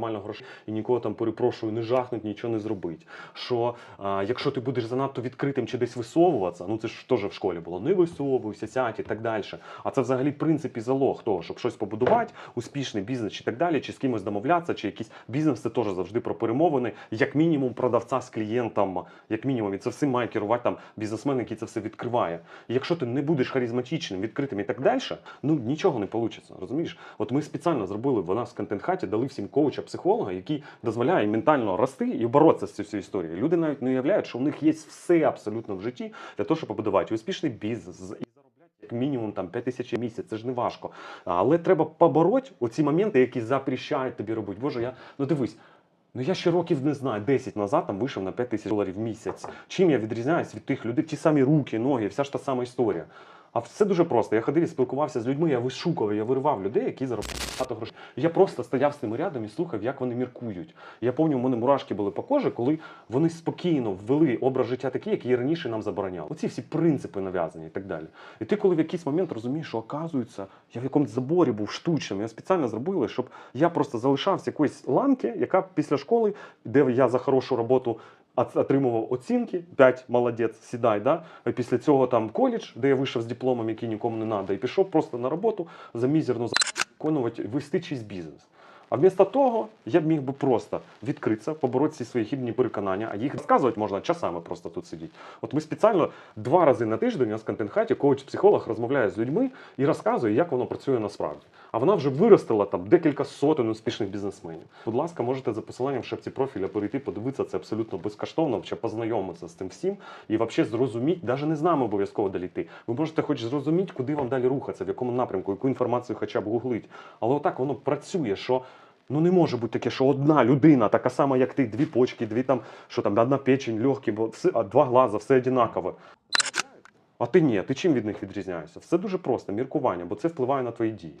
Нормально грошей і нікого там перепрошую, не жахнуть, нічого не зробить. Що а, якщо ти будеш занадто відкритим чи десь висовуватися, ну це ж теж в школі було, не висовуйся, сядь і так далі. А це взагалі принцип і залог того, щоб щось побудувати, успішний бізнес чи так далі, чи з кимось домовлятися, чи якийсь бізнес це теж завжди про перемовини, як мінімум продавця з клієнтом, як мінімум, і це всім має керувати там бізнесмен, який це все відкриває. І якщо ти не будеш харизматичним, відкритим і так далі, ну нічого не вийде. Розумієш? От ми спеціально зробили в нас в контент-хаті, дали всім коуча, психолога, який дозволяє ментально рости і боротися з цією історією. Люди навіть не уявляють, що у них є все абсолютно в житті для того, щоб побудувати успішний бізнес з- заробляти як мінімум там 5 тисяч місяць. Це ж не важко. Але треба побороть оці моменти, які запрещають тобі робити. Боже, я ну дивись. Ну я ще років не знаю, 10 назад там вийшов на 5 тисяч доларів в місяць. Чим я відрізняюсь від тих людей, ті самі руки, ноги, вся ж та сама історія. А все дуже просто. Я ходив і спілкувався з людьми, я вишукував, я виривав людей, які заробляють багато грошей. Я просто стояв з ними рядом і слухав, як вони міркують. Я пам'ятаю, у мене мурашки були по кожі, коли вони спокійно ввели образ життя такий, який раніше нам забороняли. Оці всі принципи нав'язані і так далі. І ти, коли в якийсь момент розумієш, що оказується, я в якомусь заборі був штучним, я спеціально зробили, щоб я просто залишався якоїсь ланки, яка після школи, де я за хорошу роботу от- отримував оцінки, 5 молодець, сідай. Да? Після цього там коледж, де я вийшов з дипломом, який нікому не треба, і пішов просто на роботу за мізерну виконувати, вести чийсь бізнес. А вмісто того я б міг би просто відкритися, побороти ці свої хібні переконання, а їх розказувати можна часами просто тут сидіти. От ми спеціально два рази на тиждень у нас в контент-хаті коуч-психолог розмовляє з людьми і розказує, як воно працює насправді. А вона вже виростила там декілька сотень успішних бізнесменів. Будь ласка, можете за посиланням в шапці профіля перейти, подивитися це абсолютно безкоштовно, чи познайомитися з цим всім і взагалі зрозуміти, навіть не з нами обов'язково доліти. Ви можете хоч зрозуміти, куди вам далі рухатися, в якому напрямку, яку інформацію хоча б гуглить. Але отак воно працює, що. Ну не може бути таке, що одна людина, така сама, як ти, дві почки, дві там, що там, одна печень, легкі, бо все, а два глаза, все однаково. А ти ні, ти чим від них відрізняєшся? Все дуже просто, міркування, бо це впливає на твої дії.